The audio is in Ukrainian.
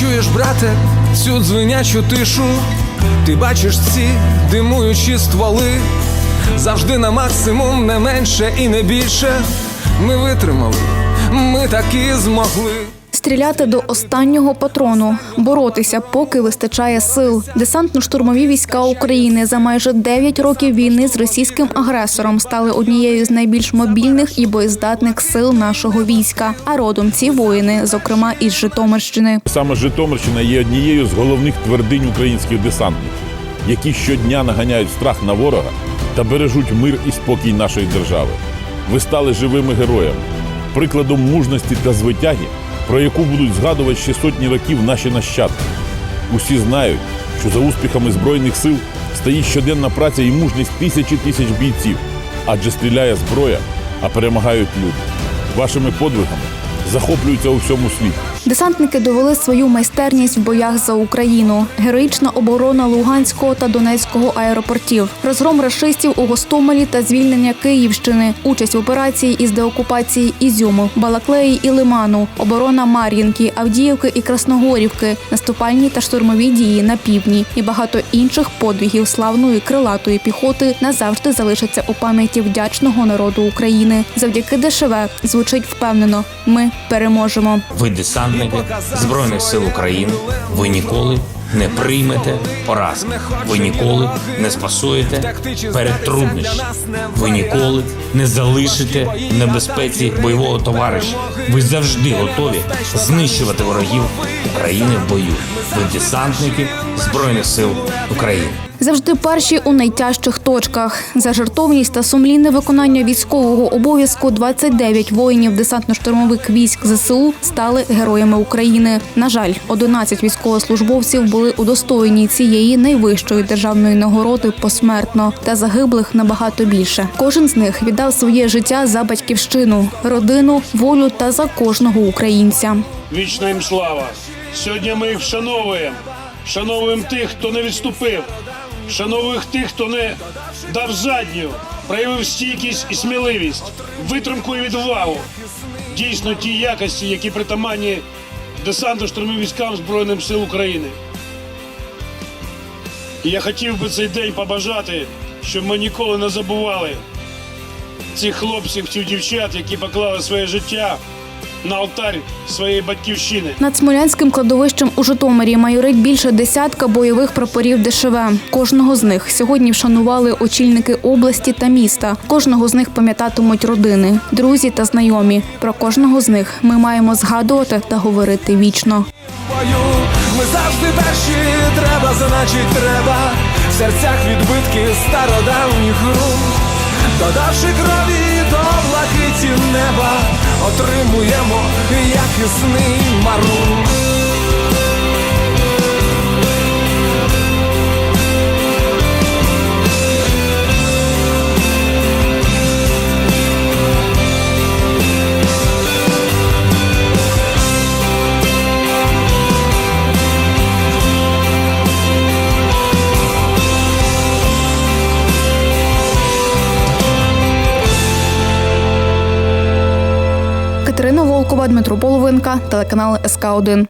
чуєш, брате, цю дзвенячу тишу, ти бачиш ці димуючі стволи, завжди на максимум, не менше і не більше. Ми витримали, ми таки змогли. Стріляти до останнього патрону, боротися, поки вистачає сил. Десантно-штурмові війська України за майже 9 років війни з російським агресором стали однією з найбільш мобільних і боєздатних сил нашого війська. А родом ці воїни, зокрема із Житомирщини. Саме Житомирщина є однією з головних твердинь українських десантників, які щодня наганяють страх на ворога та бережуть мир і спокій нашої держави. Ви стали живими героями, прикладом мужності та звитяги, про яку будуть згадувати ще сотні років наші нащадки. Усі знають, що за успіхами Збройних сил стоїть щоденна праця і мужність тисячі тисяч бійців, адже стріляє зброя, а перемагають люди. Вашими подвигами захоплюються у всьому світі. Десантники довели свою майстерність в боях за Україну. Героїчна оборона Луганського та Донецького аеропортів, розгром рашистів у Гостомелі та звільнення Київщини, участь в операції із деокупації Ізюму, Балаклеї і Лиману, оборона Мар'їнки, Авдіївки і Красногорівки, наступальні та штурмові дії на півдні і багато інших подвигів славної крилатої піхоти назавжди залишаться у пам'яті вдячного народу України. Завдяки ДШВ звучить впевнено. Ми переможемо. Ви десантники Збройних сил України. Ви ніколи не приймете поразки. Ви ніколи не спасуєте перед труднощами. Ви ніколи не залишите небезпеці бойового товариша. Ви завжди готові знищувати ворогів України в бою. Ви десантники Збройних сил України. Завжди перші у найтяжчих точках. За жертовність та сумлінне виконання військового обов'язку 29 воїнів десантно-штурмових військ ЗСУ стали героями України. На жаль, 11 військовослужбовців були удостоєні цієї найвищої державної нагороди посмертно та загиблих набагато більше. Кожен з них віддав своє життя за батьківщину, родину, волю та за кожного українця. Вічна їм слава. Сьогодні ми їх вшановуємо. Вшановуємо тих, хто не відступив. Вшановуємо тих, хто не дав задню, проявив стійкість і сміливість, витримку і відвагу. Дійсно ті якості, які притаманні десанту штурмовим військам Збройним сил України. І я хотів би цей день побажати, щоб ми ніколи не забували цих хлопців, цих дівчат, які поклали своє життя на алтарь своєї батьківщини. Над Смолянським кладовищем у Житомирі майорить більше десятка бойових прапорів ДШВ. Кожного з них сьогодні вшанували очільники області та міста. Кожного з них пам'ятатимуть родини, друзі та знайомі. Про кожного з них ми маємо згадувати та говорити вічно. Ми завжди перші, треба, значить треба. В серцях відбитки стародавніх рун. Додавши крові до блакиті неба, отримуємо сни марун. Катерина Волкова, Дмитро Половинка, телеканал СК 1